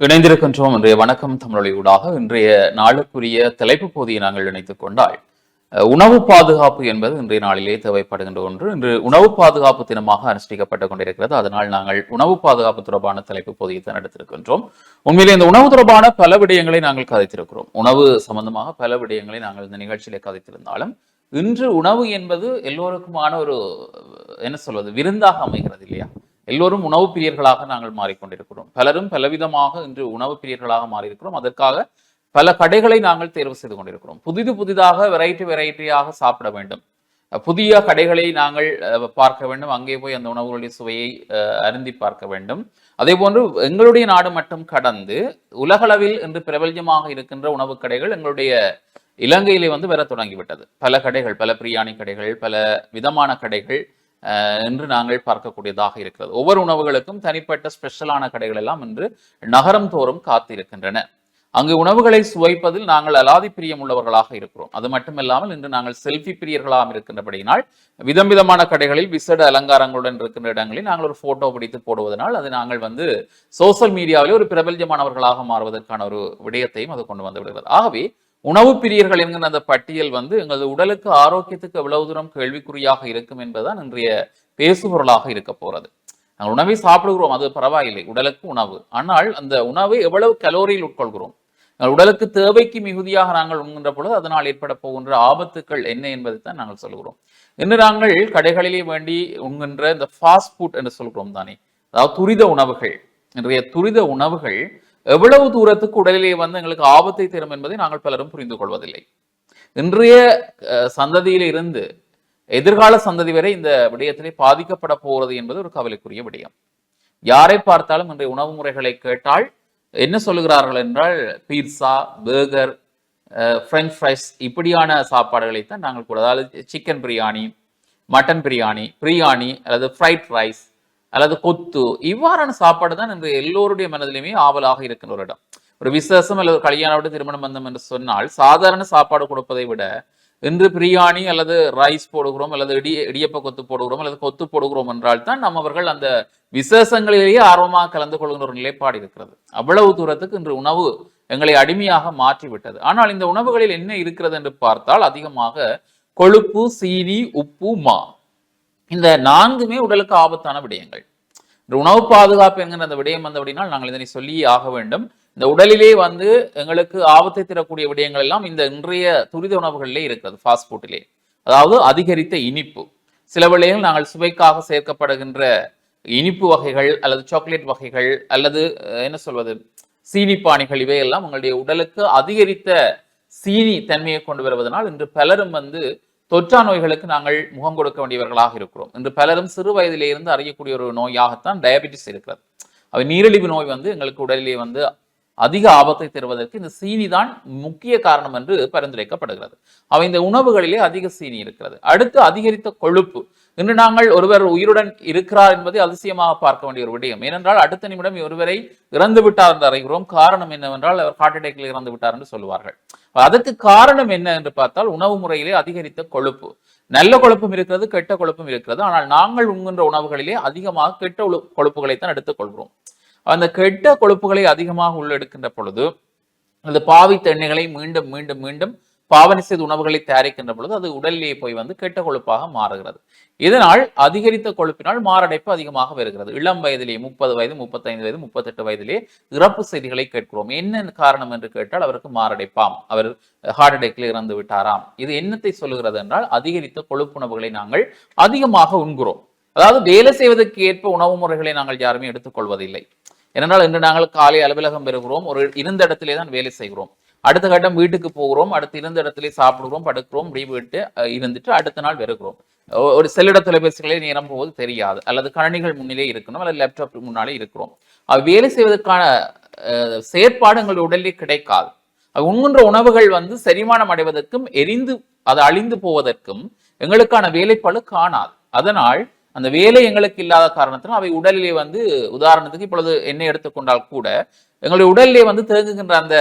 இணைந்திருக்கின்றோம். இன்றைய வணக்கம் தமிழொலியூடாக இன்றைய நாளுக்குரிய தலைப்பு பகுதியை நாங்கள் இணைத்துக் கொண்டால் உணவு பாதுகாப்பு என்பது இன்றைய நாளிலே தேவைப்படுகின்ற ஒன்று. இன்று உணவு பாதுகாப்பு தினமாக அனுஷ்டிக்கப்பட்டு கொண்டிருக்கிறது. அதனால் நாங்கள் உணவு பாதுகாப்பு தொடர்பான தலைப்பு பகுதியை தான் எடுத்திருக்கின்றோம் உண்மையிலே இந்த உணவு தொடர்பான பல விடயங்களை நாங்கள் கதைத்திருக்கிறோம். உணவு சம்பந்தமாக பல விடயங்களை நாங்கள் இந்த நிகழ்ச்சியிலே கதைத்திருந்தாலும் இன்று உணவு என்பது எல்லோருக்குமான ஒரு என்ன சொல்வது விருந்தாக அமைகிறது இல்லையா? எல்லோரும் உணவு பிரியர்களாக நாங்கள் மாறிக்கொண்டிருக்கிறோம். பலரும் பலவிதமாக இன்று உணவு பிரியர்களாக மாறியிருக்கிறோம். அதற்காக பல கடைகளை நாங்கள் தேர்வு செய்து கொண்டிருக்கிறோம். புதிது புதிதாக வெரைட்டி வெரைட்டியாக சாப்பிட வேண்டும். புதிய கடைகளை நாங்கள் பார்க்க வேண்டும். அங்கே போய் அந்த உணவுகளுடைய சுவையை அருந்தி பார்க்க வேண்டும். அதே போன்று எங்களுடைய நாடு மட்டும் கடந்து உலகளவில் இன்று பிரபல்யமாக இருக்கின்ற உணவு கடைகள் எங்களுடைய இலங்கையிலே வந்து வர தொடங்கிவிட்டது. பல கடைகள் பல பிரியாணி கடைகள் பல விதமான கடைகள் என்று நாங்கள் பார்க்கக்கூடியதாக இருக்கிறது. ஒவ்வொரு உணவுகளுக்கும் தனிப்பட்ட ஸ்பெஷலான கடைகள் எல்லாம் இன்று நகரம் தோறும் காத்திருக்கின்றன. அங்கு உணவுகளை சுவைப்பதில் நாங்கள் அலாதி பிரியம் உள்ளவர்களாக இருக்கிறோம். அது மட்டுமில்லாமல் இன்று நாங்கள் செல்ஃபி பிரியர்களாக இருக்கின்றபடியினால் விதம் விதமான கடைகளில் விசேட அலங்காரங்களுடன் இருக்கின்ற இடங்களில் நாங்கள் ஒரு போட்டோ பிடித்து போடுவதனால் அது நாங்கள் வந்து சோஷியல் மீடியாவிலே ஒரு பிரபல்யமானவர்களாக மாறுவதற்கான ஒரு விடயத்தையும் அது கொண்டு வந்து விடுகிறது. ஆகவே உணவு பிரியர்கள் என்கிற அந்த பட்டியல் வந்து எங்களது உடலுக்கு ஆரோக்கியத்துக்கு எவ்வளவு தூரம் கேள்விக்குறியாக இருக்கும் என்பதுதான் இன்றைய பேசுபொருளாக இருக்க போறது. நாங்கள் உணவை சாப்பிடுகிறோம் அது பரவாயில்லை உடலுக்கு உணவு. ஆனால் அந்த உணவை எவ்வளவு கலோரியில் உட்கொள்கிறோம்? எங்கள் உடலுக்கு தேவைக்கு மிகுதியாக நாங்கள் உண்கின்ற பொழுது அதனால் ஏற்பட போகின்ற ஆபத்துக்கள் என்ன என்பதை தான் நாங்கள் சொல்கிறோம். இன்று நாங்கள் கடைகளிலே வேண்டி உண்கின்ற இந்த ஃபாஸ்ட் ஃபுட் என்று சொல்கிறோம் தானே. அதாவது துரித உணவுகள் இன்றைய துரித உணவுகள் எவ்வளவு தூரத்துக்கு உடலிலே வந்து எங்களுக்கு ஆபத்தை தரும் என்பதை நாங்கள் பலரும் புரிந்து கொள்வதில்லை. இன்றைய சந்ததியிலிருந்து இருந்து எதிர்கால சந்ததி வரை இந்த விடயத்திலே பாதிக்கப்பட போகிறது என்பது ஒரு கவலைக்குரிய விடயம். யாரை பார்த்தாலும் இன்றைய உணவு முறைகளை கேட்டால் என்ன சொல்லுகிறார்கள் என்றால் பீட்சா பர்கர் ஃப்ரெஞ்ச் ஃப்ரைஸ் இப்படியான சாப்பாடுகளைத்தான் நாங்கள் கூட அதாவது சிக்கன் பிரியாணி மட்டன் பிரியாணி பிரியாணி அல்லது ஃப்ரைட் ரைஸ் அல்லது கொத்து இவ்வாறான சாப்பாடு தான் இன்று எல்லோருடைய மனதிலுமே ஆவலாக இருக்கின்ற ஒரு இடம். ஒரு விசேஷம் அல்லது கல்யாணம் கல்யாண விட திருமணம் பந்தம் என்று சொன்னால் சாதாரண சாப்பாடு கொடுப்பதை விட இன்று பிரியாணி அல்லது ரைஸ் போடுகிறோம் அல்லது இடிய இடியப்ப கொத்து போடுகிறோம் அல்லது கொத்து போடுகிறோம் என்றால் தான் நம்ம அவர்கள் அந்த விசேஷங்களிலேயே ஆர்வமாக கலந்து கொள்கின்ற ஒரு நிலைப்பாடு இருக்கிறது. அவ்வளவு தூரத்துக்கு இன்று உணவு எங்களை அடிமையாக மாற்றி விட்டது ஆனால் இந்த உணவுகளில் என்ன இருக்கிறது என்று பார்த்தால் அதிகமாக கொழுப்பு சீனி உப்பு மா. இந்த நான்குமே உடலுக்கு ஆபத்தான விடயங்கள். இந்த உணவு பாதுகாப்பு என்கிற அந்த விடயம் வந்த அப்படின்னா நாங்கள் இதனை சொல்லி ஆக வேண்டும். இந்த உடலிலே வந்து எங்களுக்கு ஆபத்தை தரக்கூடிய விடயங்கள் எல்லாம் இந்த இன்றைய துரித உணவுகளிலே இருக்கிறது ஃபாஸ்ட் ஃபுட்டிலே அதாவது அதிகரித்த இனிப்பு. சில வேளையில் நாங்கள் சுவைக்காக சேர்க்கப்படுகின்ற இனிப்பு வகைகள் அல்லது சாக்லேட் வகைகள் அல்லது என்ன சொல்வது சீனிப்பானிகள் இவையெல்லாம் உங்களுடைய உடலுக்கு அதிகரித்த சீனி தன்மையை கொண்டு வருவதனால் இன்று பலரும் வந்து தொற்றா நோய்களுக்கு நாங்கள் முகம் கொடுக்க வேண்டியவர்களாக இருக்கிறோம். இன்று பலரும் சிறு வயதிலே இருந்து அறியக்கூடிய ஒரு நோயாகத்தான் டயபெட்டிஸ் இருக்கிறது. அவை நீரிழிவு நோய் வந்து எங்களுக்கு உடலிலே வந்து அதிக ஆபத்தை தருவதற்கு இந்த சீனி தான் முக்கிய காரணம் என்று பரிந்துரைக்கப்படுகிறது. அவை இந்த உணவுகளிலே அதிக சீனி இருக்கிறது. அடுத்து அதிகரித்த கொழுப்பு. இன்று நாங்கள் ஒருவர் உயிருடன் இருக்கிறார் என்பதை அதிசயமாக பார்க்க வேண்டிய ஒரு விடயம். ஏனென்றால் அடுத்த நிமிடம் ஒருவரை இறந்து விட்டார் என்று அறிகிறோம். காரணம் என்னவென்றால் அவர் ஹார்ட் அட்டாக்ல இறந்து விட்டார் என்று சொல்லுவார்கள். அதற்கு காரணம் என்ன என்று பார்த்தால் உணவு முறையிலே அதிகரித்த கொழுப்பு. நல்ல கொழுப்பும் இருக்கிறது கெட்ட கொழுப்பும் இருக்கிறது. ஆனால் நாங்கள் உண்கின்ற உணவுகளிலே அதிகமாக கெட்ட கொழுப்புகளை தான் எடுத்துக் எடுத்துக்கொள்கிறோம். அந்த கெட்ட கொழுப்புகளை அதிகமாக உள்ளெடுக்கின்ற பொழுது அந்த பாவித்த எண்ணெய்களை மீண்டும் மீண்டும் மீண்டும் பாவனை செய்த உணவுகளை தயாரிக்கின்ற பொழுது அது உடலிலேயே போய் வந்து கெட்ட கொழுப்பாக மாறுகிறது. இதனால் அதிகரித்த கொழுப்பினால் மாரடைப்பு அதிகமாக வருகிறது. இளம் வயதிலே முப்பது வயது முப்பத்தைந்து வயது முப்பத்தெட்டு வயதிலே இறப்பு செய்திகளை கேட்கிறோம். என்ன காரணம் என்று கேட்டால் அவருக்கு மாரடைப்பாம். அவர் ஹார்ட் அட்டாக்ல இறந்து விட்டாராம். இது என்னத்தை சொல்லுகிறது என்றால் அதிகரித்த கொழுப்புணவுகளை நாங்கள் அதிகமாக உண்கிறோம். அதாவது வேலை செய்வதற்கு ஏற்ப உணவு முறைகளை நாங்கள் யாருமே எடுத்துக்கொள்வதில்லை. ஏனென்றால் இன்று நாங்கள் காலை அலுவலகம் பெறுகிறோம். ஒரு இருந்த இடத்திலே தான் வேலை செய்கிறோம். அடுத்த கட்டம் வீட்டுக்கு போகிறோம். அடுத்து இருந்த இடத்துல சாப்பிடுகிறோம் படுக்கிறோம் இப்படி விட்டு இருந்துட்டு அடுத்த நாள் வருகிறோம். ஒரு செல்லிட தொலைபேசிகளே நேரம் போவது தெரியாது. அல்லது கணினிகள் முன்னிலே இருக்கணும். அல்லது லேப்டாப் முன்னாலே இருக்கிறோம். வேலை செய்வதற்கான அஹ், செயற்பாடு எங்களுடைய உடலில் கிடைக்காது. உண்கின்ற உணவுகள் வந்து செரிமானம் அடைவதற்கும் எரிந்து அது அழிந்து போவதற்கும் எங்களுக்கான வேலைப்பாடு காணாது. அதனால் அந்த வேலை எங்களுக்கு இல்லாத காரணத்தினால் அவை உடலிலே வந்து உதாரணத்துக்கு இப்பொழுது எண்ணெய் எடுத்துக்கொண்டால் கூட எங்களுடைய உடலிலே வந்து தேங்குகின்ற அந்த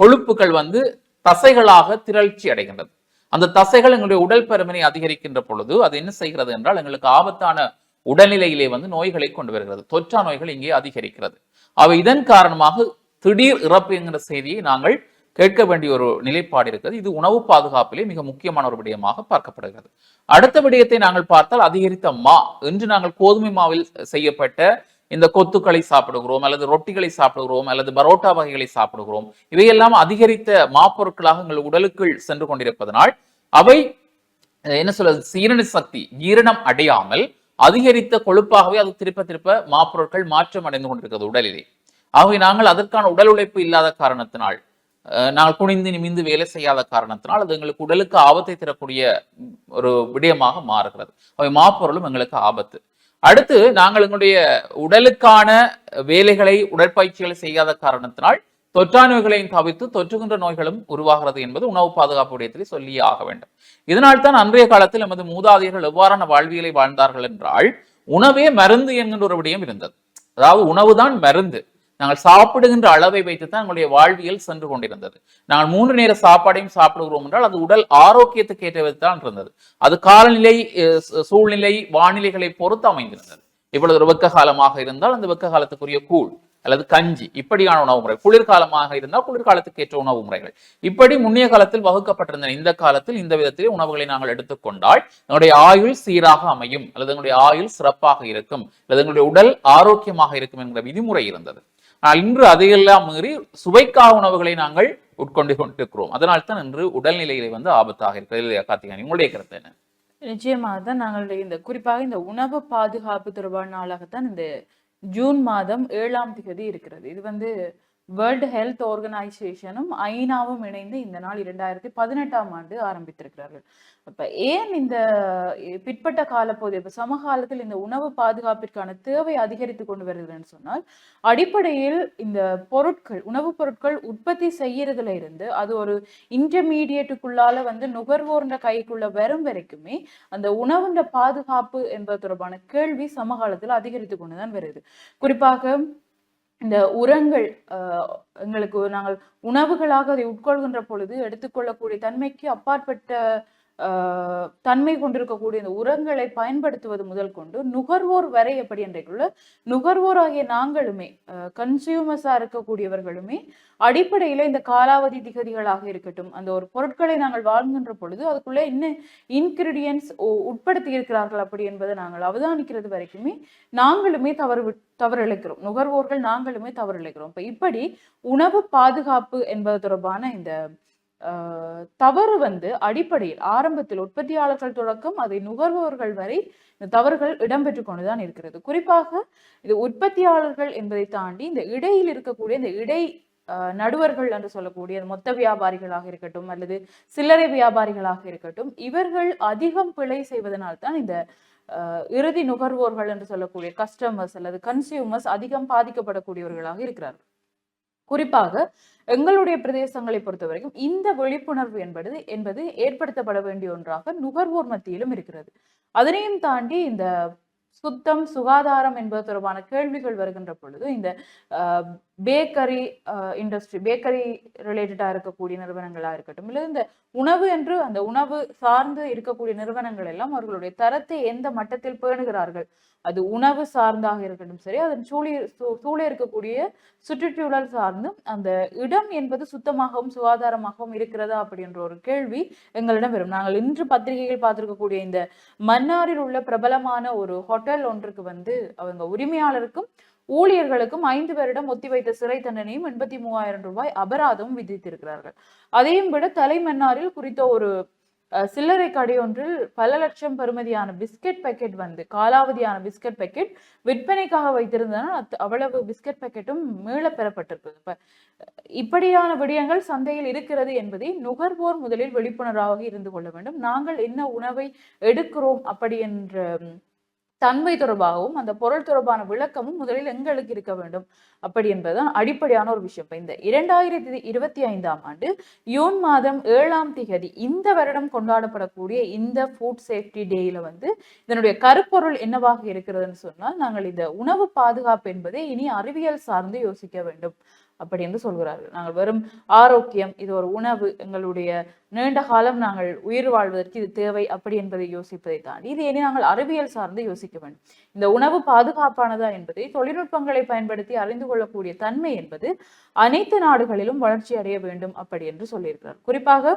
கொழுப்புகள் வந்து தசைகளாக திரழ்ச்சி அடைகின்றது. அந்த தசைகள் எங்களுடைய உடல் பருமனை அதிகரிக்கின்ற பொழுது அது என்ன செய்கிறது என்றால் எங்களுக்கு ஆபத்தான உடல்நிலையிலே வந்து நோய்களை கொண்டு வருகிறது. தொற்றா நோய்கள் இங்கே அதிகரிக்கிறது. அவை இதன் காரணமாக திடீர் இறப்பு என்கிற செய்தியை நாங்கள் கேட்க வேண்டிய ஒரு நிலைப்பாடு இருக்கிறது. இது உணவு பாதுகாப்பிலே மிக முக்கியமான ஒரு விடயமாக பார்க்கப்படுகிறது. அடுத்த விடயத்தை நாங்கள் பார்த்தால் அதிகரித்த மா இன்று நாங்கள் கோதுமை மாவில் செய்யப்பட்ட இந்த கொத்துக்களை சாப்பிடுகிறோம் அல்லது ரொட்டிகளை சாப்பிடுகிறோம் அல்லது பரோட்டா வகைகளை சாப்பிடுகிறோம். இவையெல்லாம் அதிகரித்த மாப்பொருட்களாக எங்கள் உடலுக்குள் சென்று கொண்டிருப்பதனால் அவை என்ன சொல்றது சீரண சக்தி ஜீரணம் அடையாமல் அதிகரித்த கொழுப்பாகவே அது திருப்ப திருப்ப மாப்பொருட்கள் மாற்றம் அடைந்து கொண்டிருக்கிறது உடலிலே. ஆகவே நாங்கள் அதற்கான உடல் உழைப்பு இல்லாத காரணத்தினால் நாங்கள் குனிந்து நிமிந்து வேலை செய்யாத காரணத்தினால் அது எங்களுக்கு உடலுக்கு ஆபத்தை தரக்கூடிய ஒரு விடயமாக மாறுகிறது. அவை மாப்பொருளும் எங்களுக்கு ஆபத்து. அடுத்து நாங்கள் எங்களுடைய உடலுக்கான வேலைகளை உடற்பயிற்சிகளை செய்யாத காரணத்தினால் தொற்றா நோய்களையும் தவிர்த்து தொற்றுகின்ற நோய்களும் உருவாகிறது என்பது உணவு பாதுகாப்பு விடயத்திலே சொல்லியே ஆக வேண்டும். இதனால் தான் அன்றைய காலத்தில் நமது மூதாதையர்கள் எவ்வாறான வாழ்வியலை வாழ்ந்தார்கள் என்றால் உணவே மருந்து என்கின்ற ஒரு விடயம் இருந்தது. அதாவது உணவுதான் மருந்து. நாங்கள் சாப்பிடுகின்ற அளவை வைத்துத்தான் எங்களுடைய வாழ்வியல் சென்று கொண்டிருந்தது. நாங்கள் மூன்று நேர சாப்பாடையும் சாப்பிடுகிறோம் என்றால் அது உடல் ஆரோக்கியத்துக்கு ஏற்றது தான் இருந்தது. அது காலநிலை சூழ்நிலை வானிலைகளை பொறுத்து அமைந்திருந்தது. இப்பொழுது ஒரு வெக்க காலமாக இருந்தால் அந்த வெக்க காலத்துக்குரிய கூழ் அல்லது கஞ்சி இப்படியான உணவு முறை குளிர்காலமாக இருந்தால் குளிர்காலத்துக்கு ஏற்ற உணவு முறைகள். இப்படி முன்னைய காலத்தில் வகுக்கப்பட்டிருந்த இந்த காலத்தில் இந்த விதத்திலே உணவுகளை நாங்கள் எடுத்துக்கொண்டால் எங்களுடைய ஆயுள் சீராக அமையும் அல்லது எங்களுடைய ஆயுள் சிறப்பாக இருக்கும் அல்லது எங்களுடைய உடல் ஆரோக்கியமாக இருக்கும் என்கிற விதிமுறை இருந்தது. ஆனால் இன்று அதையெல்லாம் மீறி சுவைக்காக உணவுகளை நாங்கள் உட்கொண்டு கொண்டிருக்கிறோம். அதனால் தான் இன்று உடல்நிலையிலே வந்து ஆபத்தாக இருக்கிறது. கார்த்திகானி உங்களுடைய கருத்து என்ன? நிச்சயமாக தான் நாங்களுடைய இந்த குறிப்பாக இந்த உணவு பாதுகாப்பு தொடர்பான நாளாகத்தான் இந்த ஜூன் மாதம் ஏழாம் திகதி இருக்கிறது. இது வந்து வேர்ல்டு ஹெல்த் ஆர்கனைசேஷனும் ஐநாவும் இணைந்து இந்த நாள் இரண்டாயிரத்தி பதினெட்டாம் ஆண்டு ஆரம்பித்திருக்கிறார்கள். இப்போ ஏன் இந்த பிற்பட்ட காலப்பகுதி இப்போ சமகாலத்தில் இந்த உணவு பாதுகாப்பிற்கான தேவை அதிகரித்து கொண்டு வருகிறதுன்னு சொன்னால் அடிப்படையில் இந்த பொருட்கள் உணவுப் பொருட்கள் உற்பத்தி செய்யறதுல இருந்து அது ஒரு இன்டர்மீடியட்டுக்குள்ளால வந்து நுகர்வோர்ன்ற கைக்குள்ள வரும் வரைக்குமே அந்த உணவுன்ற பாதுகாப்பு என்பது தொடர்பான கேள்வி சமகாலத்தில் அதிகரித்து கொண்டுதான் வருது. குறிப்பாக இந்த உரங்கள் எங்களுக்கு நாங்கள் உணவுகளாக அதை உட்கொள்கின்ற பொழுது எடுத்துக்கொள்ளக்கூடிய தன்மைக்கு அப்பாற்பட்ட தன்மை கொண்டிருக்கக்கூடிய இந்த உரங்களை பயன்படுத்துவது முதல் கொண்டு நுகர்வோர் வரை எப்படி என்றைக்குள்ள நுகர்வோர் ஆகிய நாங்களுமே கன்சியூமர்ஸாக இருக்கக்கூடியவர்களுமே அடிப்படையில இந்த காலாவதி திகதிகளாக இருக்கட்டும் அந்த ஒரு பொருட்களை நாங்கள் வாங்குகின்ற பொழுது அதுக்குள்ள என்ன இன்கிரீடியன்ஸ் உட்படுத்தி இருக்கிறார்கள் அப்படி என்பதை நாங்கள் அவதானிக்கிறது வரைக்குமே நாங்களுமே தவறு விட்- தவறிழைக்கிறோம். நுகர்வோர்கள் நாங்களுமே தவறிழைக்கிறோம். இப்போ இப்படி உணவு பாதுகாப்பு என்பது தொடர்பான இந்த தவறு வந்து அடிப்படையில் ஆரம்பத்தில் உற்பத்தியாளர்கள் தொடக்கம் அதை நுகர்வோர்கள் வரை இந்த தவறுகள் இடம்பெற்று கொண்டுதான் இருக்கிறது. குறிப்பாக இது உற்பத்தியாளர்கள் என்பதை தாண்டி இந்த இடையில் இருக்கக்கூடிய இந்த இடை நடுவர்கள் என்று சொல்லக்கூடிய மொத்த வியாபாரிகளாக இருக்கட்டும் அல்லது சில்லறை வியாபாரிகளாக இருக்கட்டும் இவர்கள் அதிகம் பிழை செய்வதனால் தான் இந்த இறுதி நுகர்வோர்கள் என்று சொல்லக்கூடிய கஸ்டமர்ஸ் அல்லது கன்சியூமர்ஸ் அதிகம் பாதிக்கப்படக்கூடியவர்களாக இருக்கிறார்கள். குறிப்பாக எங்களுடைய பிரதேசங்களை பொறுத்த வரைக்கும் இந்த விழிப்புணர்வு என்பது என்பது ஏற்படுத்தப்பட வேண்டிய ஒன்றாக நுகர்வோர் மத்தியிலும் இருக்கிறது. அதனையும் தாண்டி இந்த சுத்தம் சுகாதாரம் என்பது தொடர்பான கேள்விகள் வருகின்ற பொழுது இந்த பேக்கரி இண்டஸ்ட்ரி பேக்கரி ரிலேட்டடாக இருக்கக்கூடிய நிறுவனங்களாக இருக்கட்டும் இல்லை இந்த உணவு என்று அந்த உணவு சார்ந்து இருக்கக்கூடிய நிறுவனங்கள் எல்லாம் அவர்களுடைய தரத்தை எந்த மட்டத்தில் பேணுகிறார்கள்? அது உணவு சார்ந்தாக இருக்கட்டும் சரி அதன் சூழி சூ- சூழ இருக்கக்கூடிய சுற்றுச்சூழல் சார்ந்தும் அந்த இடம் என்பது சுத்தமாகவும் சுகாதாரமாகவும் இருக்கிறதா அப்படின்ற ஒரு கேள்வி எங்களிடம் வரும். நாங்கள் இன்று பத்திரிகைகள் பார்த்திருக்கக்கூடிய இந்த மன்னாரில் உள்ள பிரபலமான ஒரு ஹோட்டல் ஒன்றுக்கு வந்து அவங்க உரிமையாளருக்கும் ஊழியர்களுக்கும் ஐந்து வருடம் ஒத்திவைத்த சிறை தண்டனையும் எண்பத்தி மூவாயிரம் ரூபாய் அபராதமும் விதித்திருக்கிறார்கள். அதையும் விட தலைமன்னாரில் குறித்த ஒரு சில்லறை கடை ஒன்றில் பல லட்சம் பருமதியான பிஸ்கட் பாக்கெட் வந்து காலாவதியான பிஸ்கட் பேக்கெட் விற்பனைக்காக வைத்திருந்தனால் அத்- அவ்வளவு பிஸ்கட் பாக்கெட்டும் மீள பெறப்பட்டிருக்கிறது. இப்ப இப்படியான விடயங்கள் சந்தையில் இருக்கிறது என்பதை நுகர்வோர் முதலில் விழிப்புணர்வாக இருந்து கொள்ள வேண்டும். நாங்கள் என்ன உணவை எடுக்கிறோம் அப்படி என்ற தன்மை தொடர்பாகவும் அந்த பொருள் தொடர்பான விளக்கமும் முதலில் எங்களுக்கு இருக்க வேண்டும். அப்படி என்பதுதான் அடிப்படையான ஒரு விஷயம். இந்த இரண்டாயிரத்தி இருபத்தி ஐந்தாம் ஆண்டு யூன் மாதம் ஏழாம் திகதி இந்த வருடம் கொண்டாடப்படக்கூடிய இந்த ஃபுட் சேஃப்டி டேயில வந்து இதனுடைய கருப்பொருள் என்னவாக இருக்கிறதுன்னு சொன்னால் நாங்கள் இந்த உணவு பாதுகாப்பு என்பதை இனி அறிவியல் சார்ந்து யோசிக்க வேண்டும். அப்படி என்று சொல்கிறார்கள். நாங்கள் வெறும் ஆரோக்கியம் இது ஒரு உணவு எங்களுடைய நீண்ட காலம் நாங்கள் உயிர் வாழ்வதற்கு இது தேவை அப்படி என்பதை யோசிப்பதை தாண்டி இது இனி நாங்கள் அறிவியல் சார்ந்து யோசிக்க வேண்டும். இந்த உணவு பாதுகாப்பானதா என்பதை தொழில்நுட்பங்களை பயன்படுத்தி அறிந்து கொள்ளக்கூடிய தன்மை என்பது அனைத்து நாடுகளிலும் வளர்ச்சி அடைய வேண்டும் அப்படி என்று சொல்லியிருக்கிறார். குறிப்பாக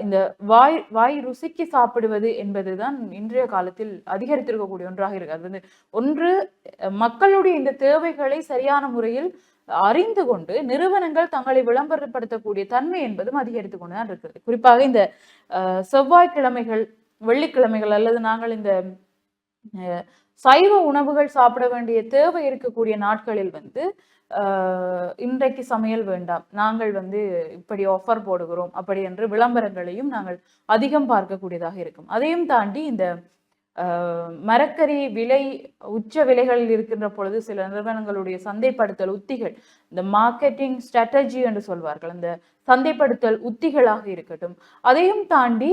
இந்த வாய் வாய் ருசிக்கு சாப்பிடுவது என்பதுதான் இன்றைய காலத்தில் அதிகரித்திருக்கக்கூடிய ஒன்றாக இருக்கு. அது வந்து ஒன்று அஹ் மக்களுடைய இந்த தேவைகளை சரியான முறையில் அறிந்து கொண்டு நிறுவனங்கள் தங்களை விளம்பரப்படுத்தக்கூடிய தன்மை என்பதும் அதிகரித்து கொண்டுதான் இருக்கிறது குறிப்பாக இந்த செவ்வாய்க்கிழமைகள் வெள்ளிக்கிழமைகள் அல்லது நாங்கள் இந்த அஹ் சைவ உணவுகள் சாப்பிட வேண்டிய தேவை இருக்கக்கூடிய நாட்களில் வந்து ஆஹ் இன்றைக்கு சமையல் வேண்டாம் நாங்கள் வந்து இப்படி ஆஃபர் போடுகிறோம் அப்படி என்று விளம்பரங்களையும் நாங்கள் அதிகம் பார்க்கக்கூடியதாக இருக்கும். அதையும் தாண்டி இந்த மரக்கறி விலை உச்ச விலைகளில் இருக்கின்ற பொழுது சில நிறுவனங்களுடைய சந்தைப்படுத்தல் உத்திகள் இந்த மார்க்கெட்டிங் ஸ்ட்ராட்டஜி என்று சொல்வார்கள் இந்த சந்தைப்படுத்தல் உத்திகளாக இருக்கட்டும் அதையும் தாண்டி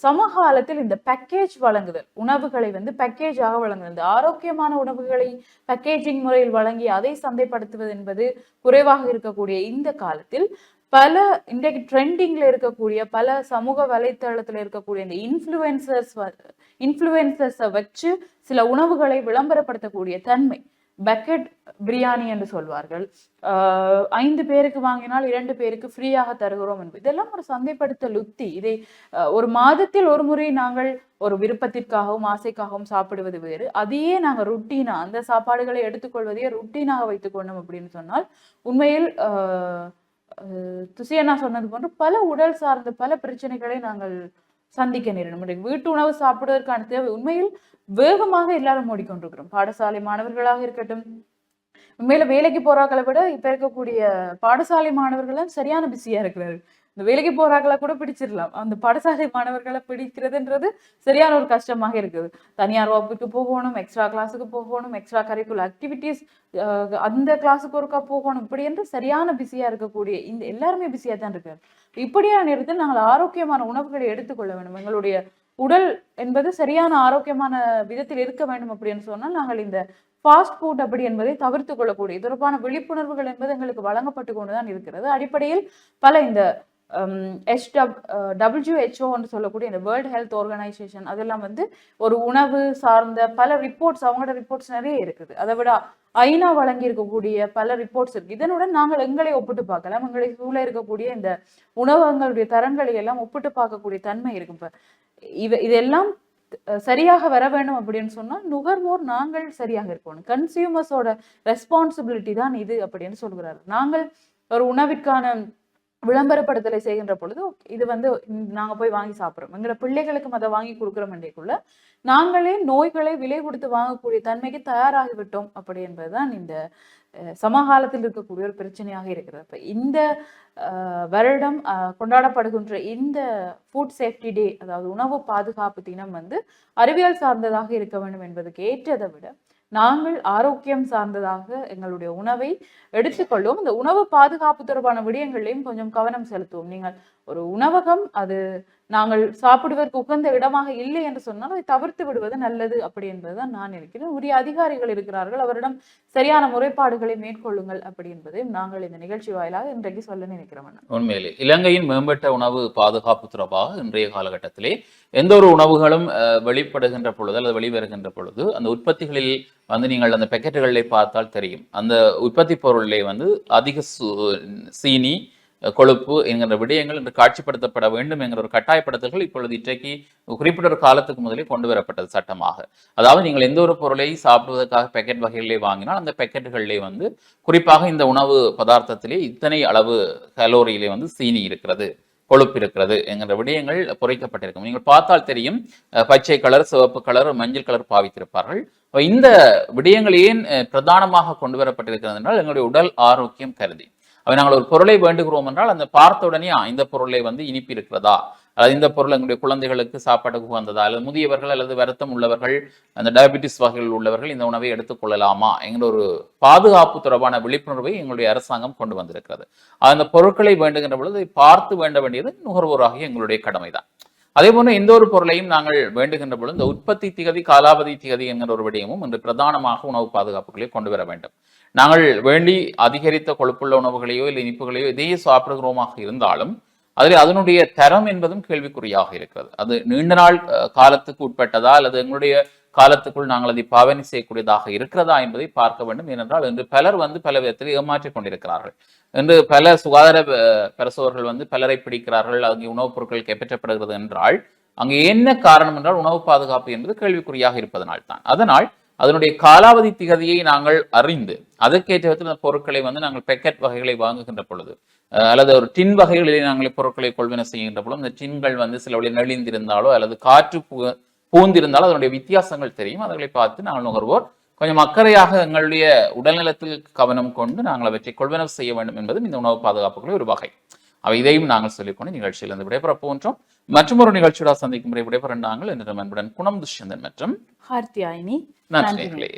சமகாலத்தில் இந்த பேக்கேஜ் வழங்குதல் உணவுகளை வந்து பேக்கேஜாக வழங்குதல் இந்த ஆரோக்கியமான உணவுகளை பேக்கேஜிங் முறையில் வழங்கி அதை சந்தைப்படுத்துவது என்பது குறைவாக இருக்கக்கூடிய இந்த காலத்தில் பல இன்றைக்கு ட்ரெண்டிங்ல இருக்கக்கூடிய பல சமூக வலைத்தளத்துல இருக்கக்கூடிய இந்த இன்ஃப்ளூயன்சர்ஸ் இன்ஃப்ளூயன்சர்ஸை வச்சு சில உணவுகளை விளம்பரப்படுத்தக்கூடிய தன்மை. பக்கெட் பிரியாணி என்று சொல்வார்கள். ஐந்து பேருக்கு வாங்கினால் இரண்டு பேருக்கு ஃப்ரீயாக தருகிறோம் என்பது. இதெல்லாம் ஒரு சந்தைப்படுத்தல் உத்தி. இதை ஒரு மாதத்தில் ஒரு முறை நாங்கள் ஒரு விருப்பத்திற்காகவும் ஆசைக்காகவும் சாப்பிடுவது வேறு. அதையே நாங்கள் ருட்டீனா அந்த சாப்பாடுகளை எடுத்துக்கொள்வதையே ருட்டீனாக வைத்துக்கொண்டோம் அப்படின்னு சொன்னால் உண்மையில் துசியண்ணா சொன்னது போன்று பல உடல் சார்ந்த பல பிரச்சனைகளை நாங்கள் சந்திக்க நேரிடும். வீட்டு உணவு சாப்பிடுவதற்கான தேவை உண்மையில் வேகமாக எல்லாரும் ஓடிக்கொண்டிருக்கிறோம் பாடசாலை மாணவர்களாக இருக்கட்டும் உண்மையில வேலைக்கு போறாக்களை விட இப்ப இருக்கக்கூடிய பாடசாலை மாணவர்கள் சரியான பிஸியா இருக்கிறார்கள். இந்த வேலைக்கு போறாங்களா கூட பிடிச்சிடலாம். அந்த பாடசாலை மாணவர்களை பிடிக்கிறதுன்றது சரியான ஒரு கஷ்டமாக இருக்குது. தனியார் வகுப்புக்கு போகணும் எக்ஸ்ட்ரா கிளாஸுக்கு போகணும் எக்ஸ்ட்ரா கரிக்குலர் ஆக்டிவிட்டீஸ் அந்த கிளாஸுக்கு ஒருக்கா போகணும். இப்படி என்று சரியான பிஸியா இருக்கக்கூடிய இந்த எல்லாருமே பிஸியா தான் இருக்காரு இப்படியான நேரத்தில் நாங்கள் ஆரோக்கியமான உணவுகளை எடுத்துக்கொள்ள வேண்டும். எங்களுடைய உடல் என்பது சரியான ஆரோக்கியமான விதத்தில் இருக்க வேண்டும் அப்படின்னு சொன்னால் நாங்கள் இந்த ஃபாஸ்ட் ஃபுட் அப்படி என்பதை தவிர்த்து கொள்ளக்கூடிய தொடர்பான விழிப்புணர்வுகள் என்பது எங்களுக்கு வழங்கப்பட்டு கொண்டுதான் இருக்கிறது. அடிப்படையில் பல இந்த எஸ் டப் டபிள்யூஹெச்ஓன்னு சொல்லக்கூடிய இந்த வேர்ல்ட் ஹெல்த் ஆர்கனைசேஷன் அதெல்லாம் வந்து ஒரு உணவு சார்ந்த பல ரிப்போர்ட்ஸ் அவங்களோட ரிப்போர்ட்ஸ் நிறைய இருக்குது. அதை விட ஐநா வழங்கி இருக்கக்கூடிய பல ரிப்போர்ட்ஸ் இருக்கு. இதனுடன் நாங்கள் எங்களை ஒப்பிட்டு பார்க்கலாம். எங்களை சூழ இருக்கக்கூடிய இந்த உணவகங்களுடைய தரங்களை எல்லாம் ஒப்பிட்டு பார்க்கக்கூடிய தன்மை இருக்கும் இப்ப இவ இதெல்லாம் சரியாக வர வேண்டும் அப்படின்னு சொன்னால் நுகர்வோர் நாங்கள் சரியாக இருக்கணும். கன்சியூமர்ஸோட ரெஸ்பான்சிபிலிட்டி தான் இது அப்படின்னு சொல்கிறார். நாங்கள் ஒரு உணவிற்கான விளம்பரப்படுத்தலை செய்கின்ற பொழுது இது வந்து நாங்க போய் வாங்கி சாப்பிடுறோம். எங்களோட பிள்ளைகளுக்கும் அதை வாங்கி கொடுக்குறோம் என்றைக்குள்ள நாங்களே நோய்களை விலை கொடுத்து வாங்கக்கூடிய தன்மைக்கு தயாராகிவிட்டோம் அப்படி என்பதுதான் இந்த அஹ், சமகாலத்தில் இருக்கக்கூடிய ஒரு பிரச்சனையாக இருக்கிறது. இப்ப இந்த வருடம் அஹ், கொண்டாடப்படுகின்ற இந்த ஃபுட் சேஃப்டி டே அதாவது உணவு பாதுகாப்பு தினம் வந்து அறிவியல் சார்ந்ததாக இருக்க வேண்டும் என்பதுக்கு ஏற்றதை விட நாங்கள் ஆரோக்கியம் சார்ந்ததாக எங்களுடைய உணவை எடுத்துக்கொள்ளும் இந்த உணவு பாதுகாப்பு தொடர்பான விடயங்களையும் கொஞ்சம் கவனம் செலுத்துவோம். நீங்கள் ஒரு உணவகம் அது நாங்கள் சாப்பிடுவதற்கு உகந்த இடமாக இல்லை என்று சொன்னால் அதை தவிர்த்து விடுவது நல்லது அப்படி என்பதுதான் நான் நினைக்கிறேன். உரிய அதிகாரிகள் இருக்கிறார்கள். அவரிடம் சரியான முறைப்பாடுகளை மேற்கொள்ளுங்கள் அப்படி என்பதையும் நாங்கள் இந்த நிகழ்ச்சி வாயிலாக இன்றைக்கு சொல்ல நினைக்கிறோம் உண்மையிலே இலங்கையின் மேம்பட்ட உணவு பாதுகாப்பு தொடர்பாக இன்றைய காலகட்டத்திலே எந்த ஒரு உணவுகளும் வெளிப்படுகின்ற பொழுது அல்லது வெளிவருகின்ற பொழுது அந்த உற்பத்திகளில் வந்து நீங்கள் அந்த பேக்கெட்டுகளில் பார்த்தால் தெரியும். அந்த உற்பத்தி பொருளிலே வந்து அதிக சீனி கொழுப்பு என்கிற விடயங்கள் இன்று காட்சிப்படுத்தப்பட வேண்டும் என்கிற ஒரு கட்டாயப்படுத்தல்கள் இப்பொழுது இன்றைக்கு குறிப்பிட்ட ஒரு காலத்துக்கு முதலே கொண்டு வரப்பட்டது சட்டமாக. அதாவது நீங்கள் எந்த ஒரு பொருளை சாப்பிடுவதற்காக பெக்கெட் வகைகளிலே வாங்கினால் அந்த பெக்கெட்டுகளிலே வந்து குறிப்பாக இந்த உணவு பதார்த்தத்திலே இத்தனை அளவு கலோரியிலே வந்து சீனி இருக்கிறது கொழுப்பு இருக்கிறது என்கிற விடயங்கள் பொறிக்கப்பட்டிருக்கும். நீங்கள் பார்த்தால் தெரியும் பச்சை கலர் சிவப்பு கலர் மஞ்சள் கலர் பாவித்திருப்பார்கள். இந்த விடயங்கள் ஏன் பிரதானமாக கொண்டு வரப்பட்டிருக்கிறது என்றால் எங்களுடைய உடல் ஆரோக்கியம் கருதி. நாங்கள் ஒரு பொருளை வேண்டுகிறோம் என்றால் அந்த பார்த்த உடனே இந்த பொருளை வந்து இனிப்பு இருக்கிறதா அல்லது இந்த பொருள் எங்களுடைய குழந்தைகளுக்கு சாப்பாட்டுக்கு உகந்ததா? அல்லது முதியவர்கள் அல்லது வருத்தம் உள்ளவர்கள் அந்த டயபிட்டிஸ் வகைகள் உள்ளவர்கள் இந்த உணவை எடுத்துக்கொள்ளலாமா என்கிற ஒரு பாதுகாப்பு தொடர்பான விழிப்புணர்வை எங்களுடைய அரசாங்கம் கொண்டு வந்திருக்கிறது. அந்த பொருட்களை வேண்டுகின்ற பொழுது பார்த்து வேண்ட வேண்டியது நுகர்வோராகிய எங்களுடைய கடமைதான். அதே போன்று எந்த ஒரு பொருளையும் நாங்கள் வேண்டுகின்ற பொழுது இந்த உற்பத்தி திகதி காலாவதி திகதி என்கிற ஒரு விடயமும் இன்று பிரதானமாக உணவு பாதுகாப்புகளை கொண்டு வர வேண்டும். நாங்கள் வேண்டி அதிகரித்த கொழுப்புள்ள உணவுகளையோ இல்லை இனிப்புகளையோ இதையே சாப்பிடுகிறோமாக இருந்தாலும் அதில் அதனுடைய தரம் என்பதும் கேள்விக்குறியாக இருக்கிறது. அது நீண்ட நாள் காலத்துக்கு உட்பட்டதா அல்லது எங்களுடைய காலத்துக்குள் நாங்கள் அதை பாவனை செய்யக்கூடியதாக இருக்கிறதா என்பதை பார்க்க வேண்டும். ஏனென்றால் இன்று பலர் வந்து பல விதத்தில் ஏமாற்றிக் கொண்டிருக்கிறார்கள். இன்று பல சுகாதார அஹ், பிரசவர்கள் வந்து பலரை பிடிக்கிறார்கள் அங்கே உணவுப் பொருட்கள் கைப்பற்றப்படுகிறது என்றால் அங்கு என்ன காரணம் என்றால் உணவு பாதுகாப்பு என்பது கேள்விக்குறியாக இருப்பதனால் தான் அதனால் அதனுடைய காலாவதி திகதியை நாங்கள் அறிந்து அதற்கேற்ற விதத்தில் அந்த பொருட்களை வந்து நாங்கள் பெக்கெட் வகைகளை வாங்குகின்ற பொழுது அல்லது ஒரு டின் வகைகளிலே நாங்கள் பொருட்களை கொள்வன செய்கின்ற பொழுது இந்த டின்கள் வந்து சில வழி நெளிந்திருந்தாலோ அல்லது காற்று பூ- பூந்திருந்தாலோ அதனுடைய வித்தியாசங்கள் தெரியும். அவர்களை பார்த்து நாங்கள் நுகர்வோர். கொஞ்சம் அக்கறையாக எங்களுடைய உடல்நலத்தில் கவனம் கொண்டு நாங்கள் அவற்றை கொள்வனவு செய்ய வேண்டும் என்பதும் இந்த உணவு பாதுகாப்புகளில் ஒரு வகை. அவை இதையும் நாங்கள் சொல்லிக்கொண்டு நிகழ்ச்சியிலிருந்து விடைபெற போன்றோம் மற்றும் ஒரு நிகழ்ச்சியோட சந்திக்கும் முறை விடைபெற நாங்கள் என்று அன்புடன் குணம் துஷ்யந்தன் மற்றும் நன்றிகளே